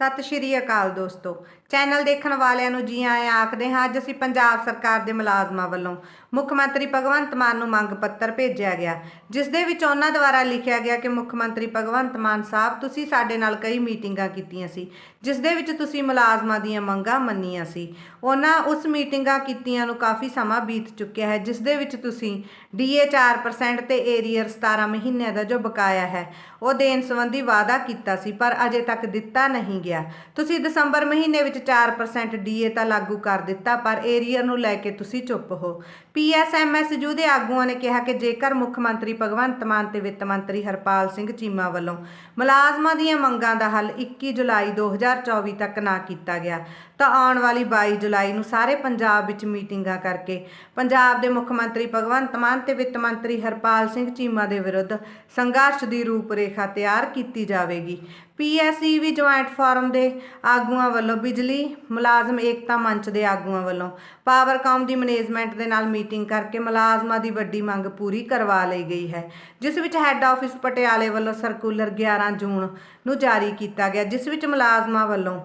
ਸਤਿ ਸ਼੍ਰੀ ਅਕਾਲ ਦੋਸਤੋ। ਚੈਨਲ ਦੇਖਣ ਵਾਲਿਆਂ ਨੂੰ ਜੀ ਆਇਆਂ ਆਖਦੇ ਹਾਂ, ਅੱਜ ਅਸੀਂ ਪੰਜਾਬ ਸਰਕਾਰ ਦੇ ਮੁਲਾਜ਼ਮਾਂ ਵੱਲੋਂ ਮੁੱਖ ਮੰਤਰੀ ਭਗਵੰਤ ਮਾਨ ਨੂੰ ਮੰਗ ਪੱਤਰ ਭੇਜਿਆ ਗਿਆ। ਜਿਸ ਦੇ ਵਿੱਚ ਉਹਨਾਂ ਦੁਆਰਾ ਲਿਖਿਆ ਗਿਆ ਕਿ ਮੁੱਖ ਮੰਤਰੀ ਭਗਵੰਤ ਮਾਨ ਸਾਹਿਬ, ਤੁਸੀਂ ਸਾਡੇ ਨਾਲ ਕਈ ਮੀਟਿੰਗਾਂ ਕੀਤੀਆਂ ਸੀ, ਜਿਸ ਦੇ ਵਿੱਚ ਤੁਸੀਂ ਮੁਲਾਜ਼ਮਾਂ ਦੀਆਂ ਮੰਗਾਂ ਮੰਨੀਆਂ ਸੀ। ਉਹਨਾਂ ਉਸ ਮੀਟਿੰਗਾਂ ਕੀਤੀਆਂ ਨੂੰ ਕਾਫੀ ਸਮਾਂ ਬੀਤ ਚੁੱਕਿਆ ਹੈ, ਜਿਸ ਦੇ ਵਿੱਚ ਤੁਸੀਂ ਡੀਏ 4% ਤੇ ਏਰੀਅਰ 17 ਮਹੀਨਿਆਂ ਦਾ ਜੋ ਬਕਾਇਆ ਹੈ, ਉਹ ਦੇਣ ਸੰਬੰਧੀ ਵਾਅਦਾ ਕੀਤਾ ਸੀ, ਪਰ ਅਜੇ ਤੱਕ ਦਿੱਤਾ ਨਹੀਂ ਗਿਆ। ਤੁਸੀਂ ਦਸੰਬਰ ਮਹੀਨੇ ਵਿੱਚ 4% ਡੀਏ ਤਾਂ ਲਾਗੂ ਕਰ ਦਿੱਤਾ, ਪਰ ਏਰੀਅਰ ਨੂੰ ਲੈ ਕੇ ਤੁਸੀਂ ਚੁੱਪ ਹੋ। ਪੀਐਸਐਮਐਸਯੂ ਦੇ ਆਗੂਆਂ ਨੇ ਕਿਹਾ ਕਿ ਜੇਕਰ ਮੁੱਖ ਮੰਤਰੀ ਭਗਵੰਤ ਮਾਨ ਤੇ ਵਿੱਤ ਮੰਤਰੀ ਹਰਪਾਲ ਸਿੰਘ ਚੀਮਾ ਵੱਲੋਂ ਮੁਲਾਜ਼ਮਾਂ ਦੀਆਂ ਮੰਗਾਂ ਦਾ ਹੱਲ 21 ਜੁਲਾਈ 2024 ਤੱਕ ਨਾ ਕੀਤਾ ਗਿਆ, ਤਾਂ ਆਉਣ ਵਾਲੀ 22 ਜੁਲਾਈ ਨੂੰ ਸਾਰੇ ਪੰਜਾਬ ਵਿੱਚ ਮੀਟਿੰਗਾਂ ਕਰਕੇ ਪੰਜਾਬ ਦੇ ਮੁੱਖ ਮੰਤਰੀ ਭਗਵੰਤ ਮਾਨ ਤੇ ਵਿੱਤ ਮੰਤਰੀ ਹਰਪਾਲ ਸਿੰਘ ਚੀਮਾ ਦੇ ਵਿਰੁੱਧ ਸੰਘਰਸ਼ ਦੀ ਰੂਪਰੇਖਾ ਤਿਆਰ ਕੀਤੀ ਜਾਵੇਗੀ। ਪੀਐਸਈਵੀ ਜੁਆਇੰਟ ਫੋਰਮ ਦੇ ਆਗੂਆਂ ਵੱਲੋਂ ਬਿਜਲੀ ਮੁਲਾਜ਼ਮ ਏਕਤਾ ਮੰਚ ਦੇ ਆਗੂਆਂ ਵੱਲੋਂ ਪਾਵਰਕਾਮ ਦੀ ਮੈਨੇਜਮੈਂਟ ਦੇ ਨਾਲ ਮੀਟਿੰਗ ਕਰਕੇ ਮੁਲਾਜ਼ਮਾਂ ਦੀ ਵੱਡੀ ਮੰਗ ਪੂਰੀ ਕਰਵਾ ਲਈ ਗਈ ਹੈ, ਜਿਸ ਵਿੱਚ ਹੈੱਡ ਆਫਿਸ ਪਟਿਆਲੇ ਵੱਲੋਂ ਸਰਕੂਲਰ 11 ਜੂਨ ਨੂੰ ਜਾਰੀ ਕੀਤਾ ਗਿਆ, ਜਿਸ ਵਿੱਚ ਮੁਲਾਜ਼ਮਾਂ ਵੱਲੋਂ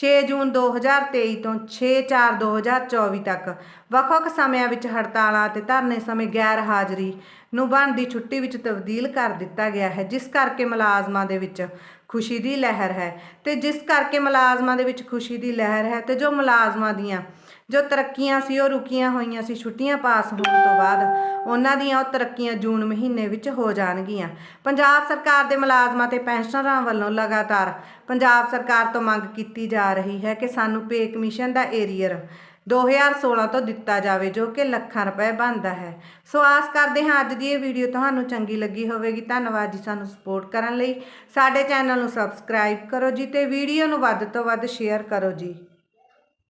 6 ਜੂਨ 2023 ਤੋਂ 6 4 2024 ਤੱਕ ਵੱਖ-ਵੱਖ ਸਮਿਆਂ ਵਿੱਚ ਹੜਤਾਲਾਂ ਅਤੇ ਧਰਨੇ ਸਮੇਂ ਗੈਰ ਹਾਜ਼ਰੀ ਨੂੰ ਬਣਦੀ ਛੁੱਟੀ ਵਿੱਚ ਤਬਦੀਲ ਕਰ ਦਿੱਤਾ ਗਿਆ ਹੈ, ਜਿਸ ਕਰਕੇ ਮੁਲਾਜ਼ਮਾਂ ਦੇ ਵਿੱਚ ਖੁਸ਼ੀ ਦੀ ਲਹਿਰ ਹੈ। ਤੇ ਜਿਸ ਕਰਕੇ ਮੁਲਾਜ਼ਮਾਂ ਦੇ ਵਿੱਚ ਖੁਸ਼ੀ ਦੀ ਲਹਿਰ ਹੈ ਤੇ ਜੋ ਮੁਲਾਜ਼ਮਾਂ ਦੀਆਂ ਜੋ ਤਰੱਕੀਆਂ ਸੀ, ਉਹ ਰੁਕੀਆਂ ਹੋਈਆਂ ਸੀ, ਛੁੱਟੀਆਂ ਪਾਸ ਹੋਣ ਤੋਂ ਬਾਅਦ ਉਹਨਾਂ ਦੀਆਂ ਉਹ ਤਰੱਕੀਆਂ ਜੂਨ ਮਹੀਨੇ ਵਿੱਚ ਹੋ ਜਾਣਗੀਆਂ। ਪੰਜਾਬ ਸਰਕਾਰ ਦੇ ਮੁਲਾਜ਼ਮਾਂ ਤੇ ਪੈਨਸ਼ਨਰਾਂ ਵੱਲੋਂ ਲਗਾਤਾਰ ਪੰਜਾਬ ਸਰਕਾਰ ਤੋਂ ਮੰਗ ਕੀਤੀ ਜਾ ਰਹੀ ਹੈ ਕਿ ਸਾਨੂੰ ਪੇ ਕਮਿਸ਼ਨ ਦਾ ਏਰੀਅਰ 2016 ਤੋਂ ਦਿੱਤਾ ਜਾਵੇ, ਜੋ ਕਿ ਲੱਖਾਂ ਰੁਪਏ ਬਣਦਾ ਹੈ। ਸੋ ਆਸ ਕਰਦੇ ਹਾਂ ਅੱਜ ਦੀ ਇਹ ਵੀਡੀਓ ਤੁਹਾਨੂੰ ਚੰਗੀ ਲੱਗੀ ਹੋਵੇਗੀ। ਧੰਨਵਾਦ ਜੀ ਸਾਨੂੰ ਸਪੋਰਟ ਕਰਨ ਲਈ। ਸਾਡੇ ਚੈਨਲ ਨੂੰ ਸਬਸਕ੍ਰਾਈਬ ਕਰੋ ਜੀ ਤੇ ਵੀਡੀਓ ਨੂੰ ਵੱਧ ਤੋਂ ਵੱਧ ਸ਼ੇਅਰ ਕਰੋ ਜੀ।